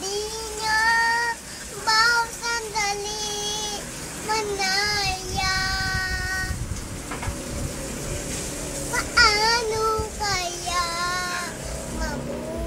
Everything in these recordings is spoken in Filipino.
kababi niya bawat sandali manaya. Paano kaya mabubuhay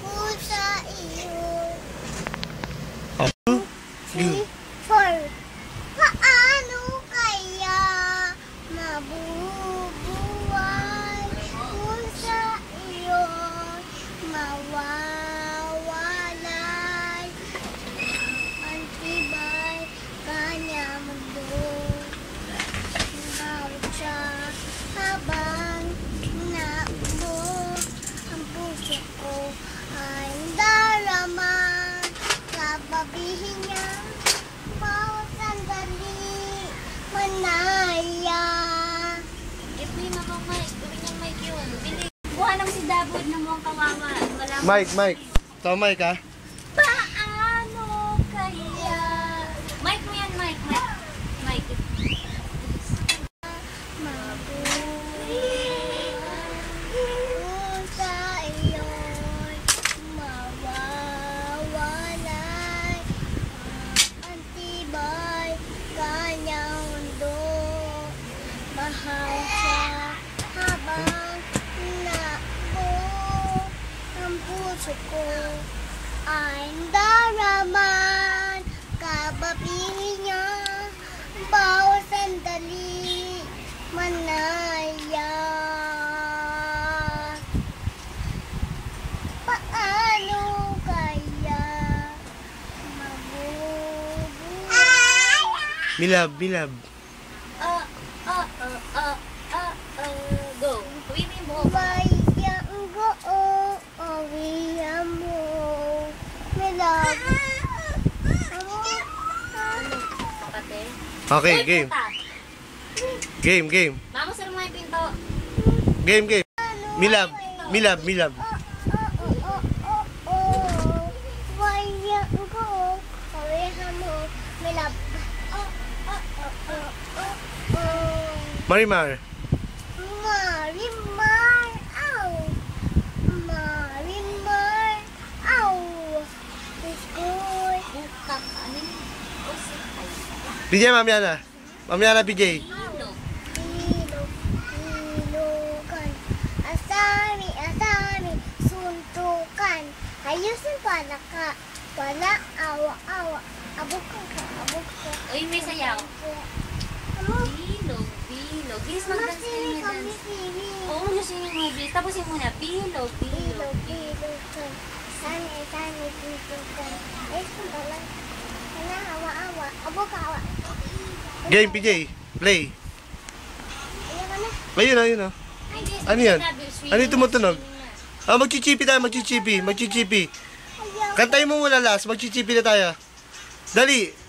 kung sa iyo? Two, three, four. Mike, Mike. Ito, Mike, ha? Puso ko ay daraman kababihin niya bawat sandali manaya paano kaya mabubuhay Milab, Milab. Ah, ah, ah, ah, ah, ah. Go. Gawin mo yung buhok. Bayang goo, awiyan mo, milab. Ano? Kapate. Okay, Uy, game. puta. Game, game. Mama, sir yung pinto. Game, game. Milab, Milab, Milab. Marimar, aw. Marimar, aw. Iskoy. Puta ka. Ano yun? Usip. Ay. PJ, mamaya na. Mamaya na, ilogan. Asami, asami, suntukan. Ayusin pala ka. Wala, awa, awa. Abok ka, abok ka. Uy, may sayaw. Bilog, bilog. Bilis Masiri na dance. Oo, oh, yung mo, bilis. Tapos yung muna, bilog, Ilog, bilog. ilogan. Sani, sani, suntukan. Ayusin pala. Wala, awa, awa. Abok ka, awa. Game, PJ. Play. Ayan ka na. Ayun, ayun. Ay, hindi, Ano yan? Ano yung na, tumutunog? na. Ah, magchichipi tayo, magchichipi, magchichipi. Ayaw. Kantayin mo muna last, magchichipi na tayo. Dali.